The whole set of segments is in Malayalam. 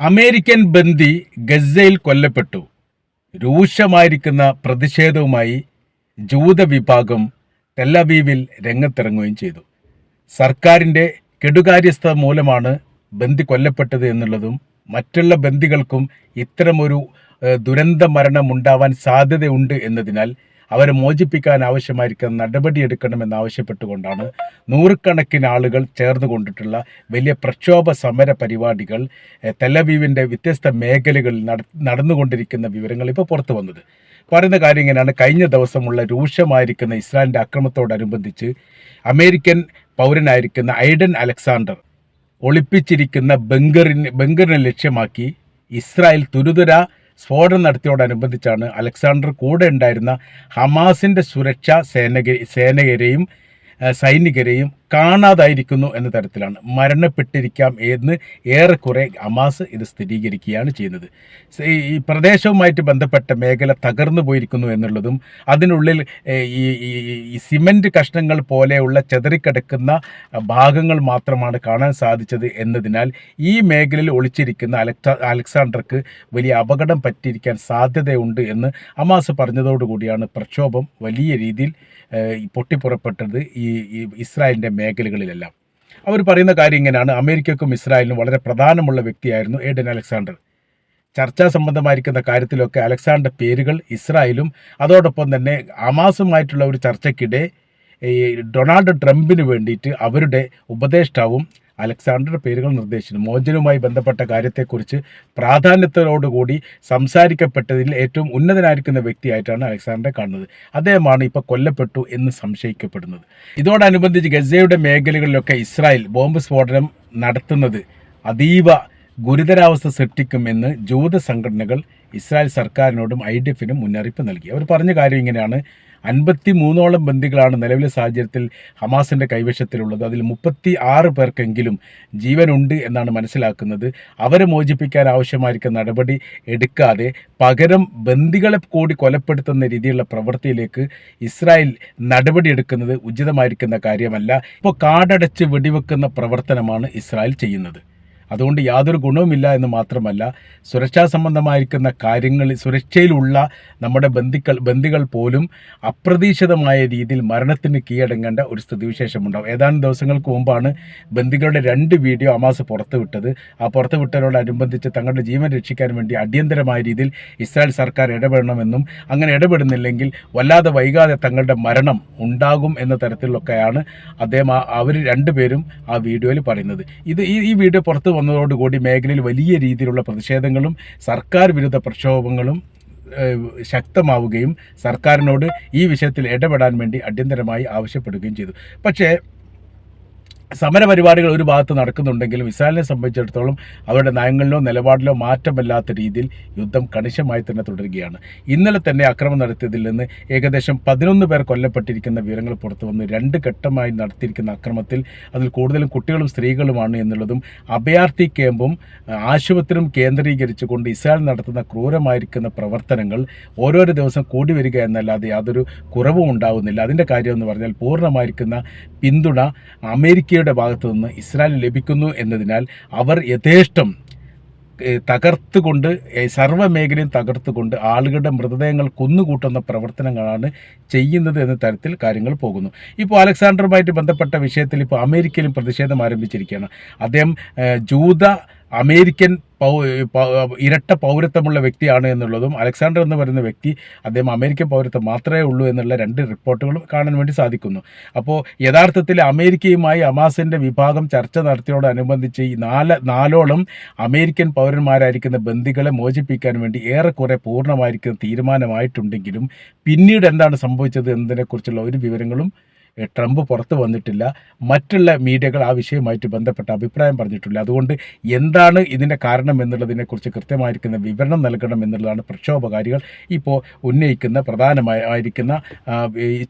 അമേരിക്കൻ ബന്ദി ഗസയിൽ കൊല്ലപ്പെട്ടു. രൂക്ഷമായിരിക്കുന്ന പ്രതിഷേധവുമായി ജൂത വിഭാഗം ടെല്ലവീവിൽ രംഗത്തിറങ്ങുകയും ചെയ്തു. സർക്കാരിന്റെ കെടുകാര്യസ്ഥ മൂലമാണ് ബന്ദി കൊല്ലപ്പെട്ടത് എന്നുള്ളതും മറ്റുള്ള ബന്ദികൾക്കും ഇത്തരമൊരു ദുരന്ത മരണം ഉണ്ടാവാൻ സാധ്യതയുണ്ട് എന്നതിനാൽ അവരെ മോചിപ്പിക്കാൻ ആവശ്യമായിരിക്കുന്ന നടപടിയെടുക്കണമെന്ന് ആവശ്യപ്പെട്ടുകൊണ്ടാണ് നൂറുകണക്കിന് ആളുകൾ ചേർന്നു കൊണ്ടിട്ടുള്ള വലിയ പ്രക്ഷോഭ സമര പരിപാടികൾ തെലവീവിന്റെ വ്യത്യസ്ത മേഖലകളിൽ നട നടന്നുകൊണ്ടിരിക്കുന്ന വിവരങ്ങൾ ഇപ്പോൾ പുറത്തു വന്നത്. പറയുന്ന കാര്യം ഇങ്ങനെയാണ്. കഴിഞ്ഞ ദിവസമുള്ള രൂക്ഷമായിരിക്കുന്ന ഇസ്രായേലിന്റെ അക്രമത്തോടനുബന്ധിച്ച് അമേരിക്കൻ പൗരനായിരിക്കുന്ന ഐഡൻ അലക്സാണ്ടർ ഒളിപ്പിച്ചിരിക്കുന്ന ബംഗറിന് ബംഗറിനെ ലക്ഷ്യമാക്കി ഇസ്രായേൽ തുരുതുര സ്ഫോടനം നടത്തിയോടനുബന്ധിച്ചാണ് അലക്സാണ്ടർ കൂടെ ഉണ്ടായിരുന്ന ഹമാസിന്റെ സുരക്ഷാ സേനക സേനകരെയും സൈനികരെയും കാണാതായിരിക്കുന്നു എന്ന തരത്തിലാണ് മരണപ്പെട്ടിരിക്കാം എന്ന് ഏറെക്കുറെ അമാസ് ഇത് സ്ഥിരീകരിക്കുകയാണ് ചെയ്യുന്നത്. ഈ- പ്രദേശവുമായിട്ട് ബന്ധപ്പെട്ട മേഖല തകർന്നു പോയിരിക്കുന്നു എന്നുള്ളതും അതിനുള്ളിൽ ഈ ഈ- സിമന്റ് കഷ്ണങ്ങൾ പോലെയുള്ള ചെതറിക്കിടക്കുന്ന ഭാഗങ്ങൾ മാത്രമാണ് കാണാൻ സാധിച്ചത് എന്നതിനാൽ ഈ മേഖലയിൽ ഒളിച്ചിരിക്കുന്ന അലക്സാ അലക്സാണ്ടർക്ക് വലിയ അപകടം പറ്റിയിരിക്കാൻ സാധ്യതയുണ്ട് എന്ന് അമാസ് പറഞ്ഞതോടുകൂടിയാണ് പ്രക്ഷോഭം വലിയ രീതിയിൽ പൊട്ടിപ്പുറപ്പെട്ടത് ഈ ഇസ്രായേലിന്റെ മേഖലകളിലെല്ലാം. അവർ പറയുന്ന കാര്യം ഇങ്ങനെയാണ്. അമേരിക്കക്കും ഇസ്രായേലിനും വളരെ പ്രധാനമുള്ള വ്യക്തിയായിരുന്നു ഏഡൻ അലക്സാണ്ടർ. ചർച്ചാ സംബന്ധമായിരിക്കുന്ന കാര്യത്തിലൊക്കെ അലക്സാണ്ടർ പേരുകൾ ഇസ്രായേലും അതോടൊപ്പം തന്നെ അമാസുമായിട്ടുള്ള ഒരു ചർച്ചയ്ക്കിടെ ഈ ഡൊണാൾഡ് ട്രംപിന് വേണ്ടിയിട്ട് അവരുടെ ഉപദേഷ്ടാവും അലക്സാണ്ടറുടെ പേരുകൾ നിർദ്ദേശിച്ചു മോചനവുമായി ബന്ധപ്പെട്ട കാര്യത്തെക്കുറിച്ച് പ്രാധാന്യത്തോടുകൂടി സംസാരിക്കപ്പെട്ടതിൽ ഏറ്റവും ഉന്നതനായിരിക്കുന്ന വ്യക്തിയായിട്ടാണ് അലക്സാണ്ടറെ കാണുന്നത്. അദ്ദേഹമാണ് ഇപ്പോൾ കൊല്ലപ്പെട്ടു എന്ന് സംശയിക്കപ്പെടുന്നത്. ഇതോടനുബന്ധിച്ച് ഗസയുടെ മേഖലകളിലൊക്കെ ഇസ്രായേൽ ബോംബ് സ്ഫോടനം നടത്തുന്നത് അതീവ ഗുരുതരാവസ്ഥ സൃഷ്ടിക്കുമെന്ന് ജൂത സംഘടനകൾ ഇസ്രായേൽ സർക്കാരിനോടും ഐ ഡി എഫിനും മുന്നറിയിപ്പ് നൽകി. അവർ പറഞ്ഞ കാര്യം ഇങ്ങനെയാണ്. അൻപത്തി മൂന്നോളം ബന്ദികളാണ് നിലവിലെ സാഹചര്യത്തിൽ ഹമാസിന്റെ കൈവശത്തിലുള്ളത്. അതിൽ മുപ്പത്തി ആറ് പേർക്കെങ്കിലും ജീവനുണ്ട് എന്നാണ് മനസ്സിലാക്കുന്നത്. അവരെ മോചിപ്പിക്കാൻ ആവശ്യമായിരിക്കുന്ന നടപടി എടുക്കാതെ പകരം ബന്ദികളെ കൂടി കൊലപ്പെടുത്തുന്ന രീതിയിലുള്ള പ്രവൃത്തിയിലേക്ക് ഇസ്രായേൽ നടപടിയെടുക്കുന്നത് ഉചിതമായിരിക്കുന്ന കാര്യമല്ല. ഇപ്പോൾ കാടടച്ച് വെടിവെക്കുന്ന പ്രവർത്തനമാണ് ഇസ്രായേൽ ചെയ്യുന്നത്. അതുകൊണ്ട് യാതൊരു ഗുണവുമില്ല എന്ന് മാത്രമല്ല സുരക്ഷാ സംബന്ധമായിരിക്കുന്ന കാര്യങ്ങളിൽ സുരക്ഷയിലുള്ള നമ്മുടെ ബന്ധുക്കൾ ബന്ധുക്കൾ പോലും അപ്രതീക്ഷിതമായ രീതിയിൽ മരണത്തിന് കീഴടങ്ങേണ്ട ഒരു സ്ഥിതിവിശേഷമുണ്ടാവും. ഏതാനും ദിവസങ്ങൾക്ക് മുമ്പാണ് ബന്ധുക്കളുടെ രണ്ട് വീഡിയോ അമാസ് പുറത്തുവിട്ടത്. ആ പുറത്തുവിട്ടതിനോടനുബന്ധിച്ച് തങ്ങളുടെ ജീവൻ രക്ഷിക്കാൻ വേണ്ടി അടിയന്തരമായ രീതിയിൽ ഇസ്രായേൽ സർക്കാർ ഇടപെടണമെന്നും അങ്ങനെ ഇടപെടുന്നില്ലെങ്കിൽ വല്ലാതെ വൈകാതെ തങ്ങളുടെ മരണം ഉണ്ടാകും എന്ന തരത്തിലൊക്കെയാണ് അദ്ദേഹം അവർ രണ്ടുപേരും ആ വീഡിയോയിൽ പറയുന്നത്. ഇത് ഈ വീഡിയോ പുറത്തു വന്നതോടുകൂടി മേഖലയിൽ വലിയ രീതിയിലുള്ള പ്രതിഷേധങ്ങളും സർക്കാർ വിരുദ്ധ പ്രക്ഷോഭങ്ങളും ശക്തമാവുകയും സർക്കാരിനോട് ഈ വിഷയത്തിൽ ഇടപെടാൻ വേണ്ടി അടിയന്തരമായി ആവശ്യപ്പെടുകയും ചെയ്തു. പക്ഷേ സമരപരിപാടികൾ ഒരു ഭാഗത്ത് നടക്കുന്നുണ്ടെങ്കിലും ഇസ്രായേലിനെ സംബന്ധിച്ചിടത്തോളം അവരുടെ നയങ്ങളിലോ നിലപാടിലോ മാറ്റമില്ലാത്ത രീതിയിൽ യുദ്ധം കണിശമായി തന്നെ തുടരുകയാണ്. ഇന്നലെ തന്നെ അക്രമം നടത്തിയതിൽ നിന്ന് ഏകദേശം പതിനൊന്ന് പേർ കൊല്ലപ്പെട്ടിരിക്കുന്ന വിവരങ്ങൾ പുറത്തു വന്നു രണ്ട് ഘട്ടമായി നടത്തിയിരിക്കുന്ന അക്രമത്തിൽ അതിൽ കൂടുതലും കുട്ടികളും സ്ത്രീകളുമാണ് എന്നുള്ളതും അഭയാർത്ഥി ക്യാമ്പും ആശുപത്രിയും കേന്ദ്രീകരിച്ചുകൊണ്ട് ഇസ്രായേൽ നടത്തുന്ന ക്രൂരമായിരിക്കുന്ന പ്രവർത്തനങ്ങൾ ഓരോരോ ദിവസം കൂടി വരിക എന്നല്ലാതെ യാതൊരു കുറവും ഉണ്ടാവുന്നില്ല. അതിന്റെ കാര്യം എന്ന് പറഞ്ഞാൽ പൂർണമായിരിക്കുന്ന പിന്തുണ അമേരിക്കയുടെ ഭാഗത്തു നിന്ന് ഇസ്രായേൽ ലഭിക്കുന്നു എന്നതിനാൽ അവർ യഥേഷ്ടം തകർത്തുകൊണ്ട് സർവ മേഖലയും തകർത്തുകൊണ്ട് ആളുകളുടെ മൃതദേഹങ്ങൾ കൊന്നുകൂട്ടുന്ന പ്രവർത്തനങ്ങളാണ് ചെയ്യുന്നത് എന്ന തരത്തിൽ കാര്യങ്ങൾ പോകുന്നു. ഇപ്പോൾ അലക്സാണ്ടറുമായിട്ട് ബന്ധപ്പെട്ട വിഷയത്തിൽ ഇപ്പോൾ അമേരിക്കയിലും പ്രതിഷേധം ആരംഭിച്ചിരിക്കുകയാണ്. അദ്ദേഹം ജൂത അമേരിക്കൻ ഇരട്ട പൗരത്വമുള്ള വ്യക്തിയാണ് എന്നുള്ളതും അലക്സാണ്ടർ എന്ന് പറയുന്ന വ്യക്തി അദ്ദേഹം അമേരിക്കൻ പൗരത്വം മാത്രമേ ഉള്ളൂ എന്നുള്ള രണ്ട് റിപ്പോർട്ടുകളും കാണാൻ വേണ്ടി സാധിക്കുന്നു. അപ്പോൾ യഥാർത്ഥത്തിൽ അമേരിക്കയുമായി അമാസിന്റെ വിഭാഗം ചർച്ച നടത്തിയോടനുബന്ധിച്ച് ഈ നാല് നാലോളം അമേരിക്കൻ പൗരന്മാരായിരിക്കുന്ന ബന്ധികളെ മോചിപ്പിക്കാൻ വേണ്ടി ഏറെക്കുറെ പൂർണമായിരിക്കുന്ന തീരുമാനമായിട്ടുണ്ടെങ്കിലും പിന്നീട് എന്താണ് സംഭവിച്ചത് എന്നതിനെക്കുറിച്ചുള്ള ഒരു വിവരങ്ങളും ട്രംപ് പുറത്ത് വന്നിട്ടില്ല. മറ്റുള്ള മീഡിയകൾ ആ വിഷയവുമായിട്ട് ബന്ധപ്പെട്ട അഭിപ്രായം പറഞ്ഞിട്ടില്ല. അതുകൊണ്ട് എന്താണ് ഇതിന്റെ കാരണം എന്നുള്ളതിനെക്കുറിച്ച് കൃത്യമായിരിക്കുന്ന വിവരണം നൽകണം എന്നുള്ളതാണ് പ്രക്ഷോഭകാരികൾ ഇപ്പോൾ ഉന്നയിക്കുന്ന പ്രധാനമായിരിക്കുന്ന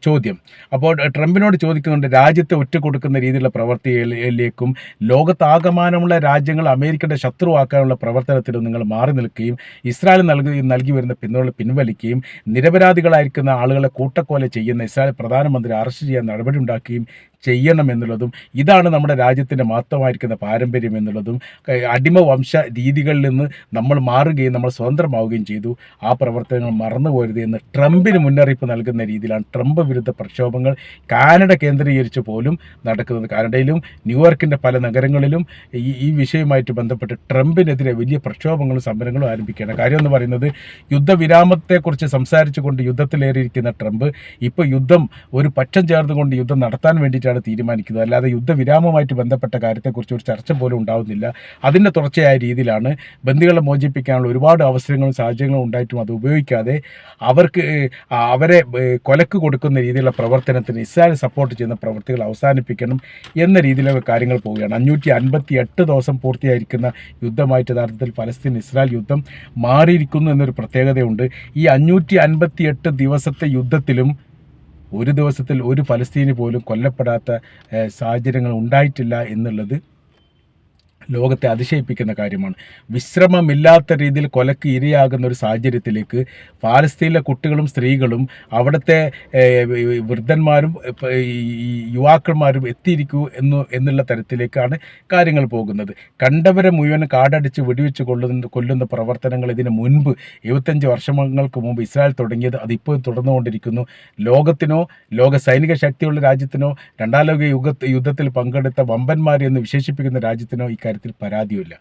ചോദ്യം. അപ്പോൾ ട്രംപിനോട് ചോദിക്കുന്നുണ്ട് രാജ്യത്തെ ഒറ്റുകൊടുക്കുന്ന രീതിയിലുള്ള പ്രവർത്തിയിലേക്കും ലോകത്താകമാനമുള്ള രാജ്യങ്ങൾ അമേരിക്കയുടെ ശത്രുവാക്കാനുള്ള പ്രവർത്തനത്തിലും നിങ്ങൾ മാറി നിൽക്കുകയും ഇസ്രായേൽ നൽകി നൽകി വരുന്ന പിന്തുണ പിൻവലിക്കുകയും നിരപരാധികളായിരിക്കുന്ന ആളുകളെ കൂട്ടക്കൊല ചെയ്യുന്ന ഇസ്രായേൽ പ്രധാനമന്ത്രി അറസ്റ്റ് ചെയ്യാൻ നടപടി ഉണ്ടാക്കുകയും ചെയ്യണം എന്നുള്ളതും ഇതാണ് നമ്മുടെ രാജ്യത്തിന്റെ മഹത്വമായിരിക്കുന്ന പാരമ്പര്യം എന്നുള്ളതും അടിമ വംശ രീതികളിൽ നിന്ന് നമ്മൾ മാറുകയും നമ്മൾ സ്വതന്ത്രമാവുകയും ചെയ്തു. ആ പ്രവർത്തനങ്ങൾ മറന്നുപോരുത് എന്ന് ട്രംപിന് മുന്നറിയിപ്പ് നൽകുന്ന രീതിയിലാണ് ട്രംപ് വിരുദ്ധ പ്രക്ഷോഭങ്ങൾ കാനഡ കേന്ദ്രീകരിച്ച് പോലും നടക്കുന്നത്. കാനഡയിലും ന്യൂയോർക്കിന്റെ പല നഗരങ്ങളിലും ഈ ഈ വിഷയവുമായിട്ട് ബന്ധപ്പെട്ട് ട്രംപിനെതിരെ വലിയ പ്രക്ഷോഭങ്ങളും സമരങ്ങളും ആരംഭിക്കുകയാണ്. കാര്യം എന്ന് പറയുന്നത് യുദ്ധവിരാമത്തെക്കുറിച്ച് സംസാരിച്ചുകൊണ്ട് യുദ്ധത്തിലേറിയിരിക്കുന്ന ട്രംപ് ഇപ്പോൾ യുദ്ധം ഒരു പക്ഷം ചേർന്നുകൊണ്ട് യുദ്ധം നടത്താൻ വേണ്ടിയിട്ടാണ് തീരുമാനിക്കുന്നത്. അല്ലാതെ യുദ്ധവിരാമമായിട്ട് ബന്ധപ്പെട്ട കാര്യത്തെക്കുറിച്ച് ഒരു ചർച്ച പോലും ഉണ്ടാവുന്നില്ല. അതിന്റെ തുടർച്ചയായ രീതിയിലാണ് ബന്ദികളെ മോചിപ്പിക്കാനുള്ള ഒരുപാട് അവസരങ്ങളും സാഹചര്യങ്ങളും ഉണ്ടായിട്ടും അത് ഉപയോഗിക്കാതെ അവർക്ക് അവരെ കൊലക്ക് കൊടുക്കുന്ന രീതിയിലുള്ള പ്രവർത്തനത്തിന് ഇസ്രായേൽ സപ്പോർട്ട് ചെയ്യുന്ന പ്രവൃത്തികൾ അവസാനിപ്പിക്കണം എന്ന രീതിയിലുള്ള കാര്യങ്ങൾ പോവുകയാണ്. അഞ്ഞൂറ്റി അൻപത്തി എട്ട് ദിവസം പൂർത്തിയായിരിക്കുന്ന യുദ്ധമായിട്ട് യഥാർത്ഥത്തിൽ ഫലസ്തീൻ ഇസ്രായേൽ യുദ്ധം മാറിയിരിക്കുന്നു എന്നൊരു പ്രത്യേകതയുണ്ട്. ഈ അഞ്ഞൂറ്റി അൻപത്തി എട്ട് ദിവസത്തെ യുദ്ധത്തിലും ഒരു ദിവസത്തിൽ ഒരു ഫലസ്തീനി പോലും കൊല്ലപ്പെടാത്ത സാഹചര്യങ്ങൾ ഉണ്ടായിട്ടില്ല എന്നുള്ളത് ലോകത്തെ അതിശയിപ്പിക്കുന്ന കാര്യമാണ്. വിശ്രമമില്ലാത്ത രീതിയിൽ കൊലക്ക് ഇരയാകുന്ന ഒരു സാഹചര്യത്തിലേക്ക് പാലസ്തീനിലെ കുട്ടികളും സ്ത്രീകളും അവിടുത്തെ വൃദ്ധന്മാരും യുവാക്കന്മാരും എത്തിയിരിക്കൂ എന്ന് എന്നുള്ള തരത്തിലേക്കാണ് കാര്യങ്ങൾ പോകുന്നത്. കണ്ടവരെ മുഴുവൻ കാടടിച്ച് വെടിവെച്ച് കൊല്ലുന്ന കൊല്ലുന്ന പ്രവർത്തനങ്ങൾ ഇതിന് മുൻപ് എഴുപത്തഞ്ച് വർഷങ്ങൾക്ക് മുമ്പ് ഇസ്രായേൽ തുടങ്ങിയത് അതിപ്പോൾ തുടർന്നുകൊണ്ടിരിക്കുന്നു. ലോകത്തിനോ ലോക സൈനിക ശക്തിയുള്ള രാജ്യത്തിനോ രണ്ടാം ലോക യുഗ യുദ്ധത്തിൽ പങ്കെടുത്ത വമ്പന്മാരെ എന്ന് വിശേഷിപ്പിക്കുന്ന രാജ്യത്തിനോ ഇക്കാര്യത്തിൽ പരാതിയില്ല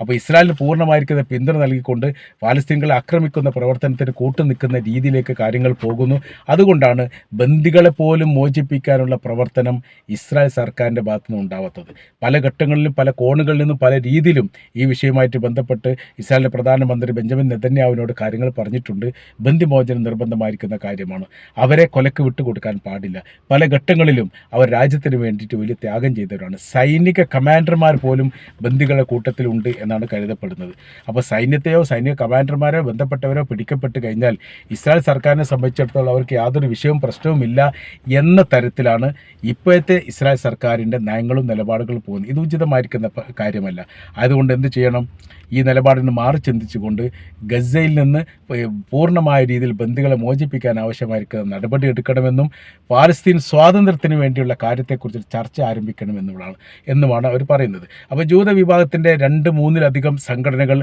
അപ്പോൾ ഇസ്രായേലിന് പൂർണമായിരിക്കുന്ന പിന്തുണ നൽകിക്കൊണ്ട് പാലസ്തീനുകളെ ആക്രമിക്കുന്ന പ്രവർത്തനത്തിന് കൂട്ടുനിൽക്കുന്ന രീതിയിലേക്ക് കാര്യങ്ങൾ പോകുന്നു. അതുകൊണ്ടാണ് ബന്ദികളെ പോലും മോചിപ്പിക്കാനുള്ള പ്രവർത്തനം ഇസ്രായേൽ സർക്കാരിന്റെ ഭാഗത്തു നിന്ന് ഉണ്ടാവാത്തത്. പല ഘട്ടങ്ങളിലും പല കോണുകളിൽ നിന്നും പല രീതിയിലും ഈ വിഷയവുമായിട്ട് ബന്ധപ്പെട്ട് ഇസ്രായേലിന്റെ പ്രധാനമന്ത്രി ബെഞ്ചമിൻ നെതന്യാവിനോട് കാര്യങ്ങൾ പറഞ്ഞിട്ടുണ്ട്. ബന്ദിമോചനം നിർബന്ധമായിരിക്കുന്ന കാര്യമാണ്. അവരെ കൊലക്ക് വിട്ടുകൊടുക്കാൻ പാടില്ല. പല ഘട്ടങ്ങളിലും അവർ രാജ്യത്തിന് വേണ്ടിയിട്ട് വലിയ ത്യാഗം ചെയ്തവരാണ്. സൈനിക കമാൻഡർമാർ പോലും ബന്ദികളുടെ കൂട്ടത്തിലുണ്ട് എന്നാണ് കരുതപ്പെടുന്നത്. അപ്പോൾ സൈന്യത്തെയോ സൈനിക കമാൻഡർമാരോ ബന്ധപ്പെട്ടവരോ പിടിക്കപ്പെട്ട് കഴിഞ്ഞാൽ ഇസ്രായേൽ സർക്കാരിനെ സംബന്ധിച്ചിടത്തോളം അവർക്ക് യാതൊരു വിഷയവും പ്രശ്നവുമില്ല എന്ന തരത്തിലാണ് ഇപ്പോഴത്തെ ഇസ്രായേൽ സർക്കാരിന്റെ നയങ്ങളും നിലപാടുകളും പോകുന്നത്. ഇത് ഉചിതമായിരിക്കുന്ന കാര്യമല്ല. അതുകൊണ്ട് എന്ത് ചെയ്യണം? ഈ നിലപാടിന് മാറി ചിന്തിച്ചുകൊണ്ട് ഗസയിൽ നിന്ന് പൂർണമായ രീതിയിൽ ബന്ധുക്കളെ മോചിപ്പിക്കാൻ ആവശ്യമായിരിക്കുന്ന നടപടി എടുക്കണമെന്നും പാലസ്തീൻ സ്വാതന്ത്ര്യത്തിന് വേണ്ടിയുള്ള കാര്യത്തെക്കുറിച്ച് ചർച്ച ആരംഭിക്കണമെന്നുള്ളതാണ് എന്നുമാണ് അവർ പറയുന്നത്. അപ്പോൾ ജൂത വിഭാഗത്തിന്റെ രണ്ട് മൂന്നിലധികം സംഘടനകൾ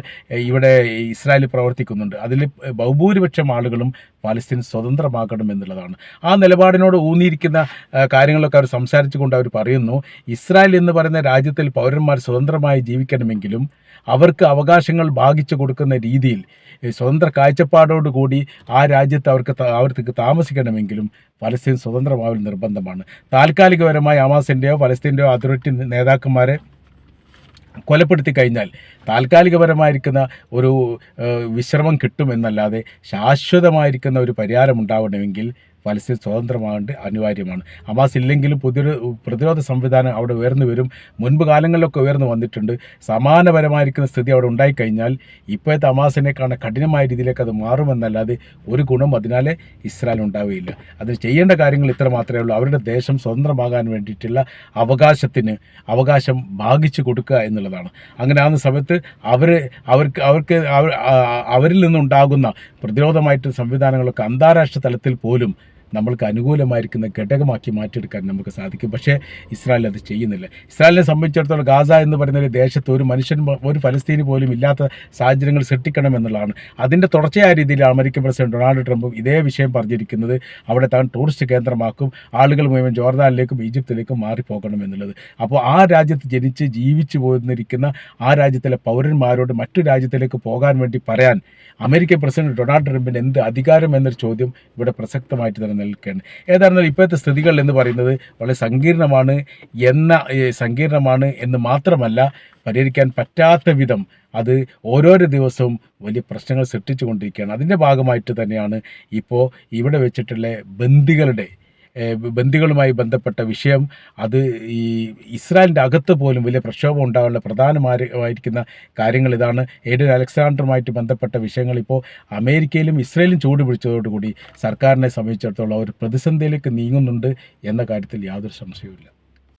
ഇവിടെ ഇസ്രായേലിൽ പ്രവർത്തിക്കുന്നുണ്ട്. അതിൽ ബഹുഭൂരിപക്ഷം ആളുകളും പാലസ്തീൻ സ്വതന്ത്രമാകണം എന്നുള്ളതാണ്. ആ നിലപാടിനോട് ഊന്നിയിരിക്കുന്ന കാര്യങ്ങളൊക്കെ അവർ സംസാരിച്ചു സംസാരിച്ചുകൊണ്ട് അവർ പറയുന്നു ഇസ്രായേൽ എന്ന് പറയുന്ന രാജ്യത്തിൽ പൗരന്മാർ സ്വതന്ത്രമായി ജീവിക്കണമെങ്കിലും അവർക്ക് അവകാശങ്ങൾ ഭാഗിച്ചു കൊടുക്കുന്ന രീതിയിൽ സ്വതന്ത്ര കാഴ്ചപ്പാടോടുകൂടി ആ രാജ്യത്ത് അവർക്ക് അവർക്ക് താമസിക്കണമെങ്കിലും പലസ്തീൻ സ്വതന്ത്രമാവൽ നിർബന്ധമാണ്. താൽക്കാലികപരമായി അമാസിന്റെയോ പലസ്തീന്റെയോ അതോറിറ്റി നേതാക്കന്മാരെ കൊലപ്പെടുത്തി കഴിഞ്ഞാൽ താൽക്കാലികപരമായിരിക്കുന്ന ഒരു വിശ്രമം കിട്ടുമെന്നല്ലാതെ ശാശ്വതമായിരിക്കുന്ന ഒരു പരിഹാരം ഉണ്ടാവണമെങ്കിൽ പലസ്തീൻ സ്വതന്ത്രമാകേണ്ട അനിവാര്യമാണ്. ഹമാസ് ഇല്ലെങ്കിലും പുതിയൊരു പ്രതിരോധ സംവിധാനം അവിടെ ഉയർന്നു വരും. മുൻപ് കാലങ്ങളിലൊക്കെ ഉയർന്നു വന്നിട്ടുണ്ട്. സമാനപരമായിരിക്കുന്ന സ്ഥിതി അവിടെ ഉണ്ടായിക്കഴിഞ്ഞാൽ ഇപ്പോഴത്തെ ഹമാസിനേക്കാണ് കഠിനമായ രീതിയിലേക്ക് അത് മാറുമെന്നല്ലാതെ ഒരു ഗുണം അതിനാലേ ഇസ്രായേൽ ഉണ്ടാവുകയില്ല. അത് ചെയ്യേണ്ട കാര്യങ്ങൾ ഇത്ര മാത്രമേ ഉള്ളൂ. അവരുടെ ദേശം സ്വതന്ത്രമാകാൻ വേണ്ടിയിട്ടുള്ള അവകാശത്തിന് അവകാശം ഭാഗിച്ചു കൊടുക്കുക എന്നുള്ളതാണ്. അങ്ങനെ ആകുന്ന സമയത്ത് അവർ അവർക്ക് അവർക്ക് അവരിൽ നിന്നുണ്ടാകുന്ന പ്രതിരോധമായിട്ട് സംവിധാനങ്ങളൊക്കെ അന്താരാഷ്ട്ര തലത്തിൽ പോലും നമ്മൾക്ക് അനുകൂലമായിരിക്കുന്ന ഘടകമാക്കി മാറ്റിയെടുക്കാൻ നമുക്ക് സാധിക്കും. പക്ഷേ ഇസ്രായേൽ അത് ചെയ്യുന്നില്ല. ഇസ്രായേലിനെ സംബന്ധിച്ചിടത്തോളം ഗാസ എന്ന് പറയുന്ന ഒരു ദേശത്ത് ഒരു മനുഷ്യൻ ഒരു ഫലസ്തീനി പോലും ഇല്ലാത്ത സാഹചര്യങ്ങൾ സൃഷ്ടിക്കണം എന്നുള്ളതാണ്. അതിന്റെ തുടർച്ചയായ രീതിയിൽ അമേരിക്കൻ പ്രസിഡന്റ് ഡൊണാൾഡ് ട്രംപും ഇതേ വിഷയം പറഞ്ഞിരിക്കുന്നത് അവിടെ താൻ ടൂറിസ്റ്റ് കേന്ദ്രമാക്കും ആളുകൾ മുഴുവൻ ജോർദാനിലേക്കും ഈജിപ്തിലേക്കും മാറിപ്പോകണം എന്നുള്ളത്. അപ്പോൾ ആ രാജ്യത്ത് ജനിച്ച് ജീവിച്ചു പോന്നിരിക്കുന്ന ആ രാജ്യത്തിലെ പൗരന്മാരോട് മറ്റു രാജ്യത്തിലേക്ക് പോകാൻ വേണ്ടി പറയാൻ അമേരിക്കൻ പ്രസിഡന്റ് ഡൊണാൾഡ് ട്രംപിന് എന്ത് അധികാരം എന്നൊരു ചോദ്യം ഇവിടെ പ്രസക്തമായിട്ട് തന്നെ നിൽക്കുകയാണ് ഏതായിരുന്നാലും ഇപ്പോഴത്തെ സ്ഥിതികൾ എന്ന് പറയുന്നത് വളരെ സങ്കീർണമാണ് എന്ന സങ്കീർണമാണ് എന്ന് മാത്രമല്ല പരിഹരിക്കാൻ പറ്റാത്ത വിധം അത് ഓരോരോ ദിവസവും വലിയ പ്രശ്നങ്ങൾ സൃഷ്ടിച്ചു കൊണ്ടിരിക്കുകയാണ് അതിന്റെ ഭാഗമായിട്ട് തന്നെയാണ് ഇപ്പോൾ ഇവിടെ വെച്ചിട്ടുള്ള ബന്ദികളുടെ ബന്ദികളുമായി ബന്ധപ്പെട്ട വിഷയം അത് ഈ ഇസ്രായേലിന്റെ അകത്ത് പോലും വലിയ പ്രക്ഷോഭം ഉണ്ടാകാനുള്ള പ്രധാനമായിരിക്കുന്ന കാര്യങ്ങൾ ഇതാണ്. ഏഡൻ അലക്സാണ്ടറുമായിട്ട് ബന്ധപ്പെട്ട വിഷയങ്ങൾ ഇപ്പോൾ അമേരിക്കയിലും ഇസ്രയേലും ചൂട് പിടിച്ചതോടുകൂടി സർക്കാരിനെ സംബന്ധിച്ചിടത്തോളം ഒരു പ്രതിസന്ധിയിലേക്ക് നീങ്ങുന്നുണ്ട് എന്ന കാര്യത്തിൽ യാതൊരു സംശയവുമില്ല.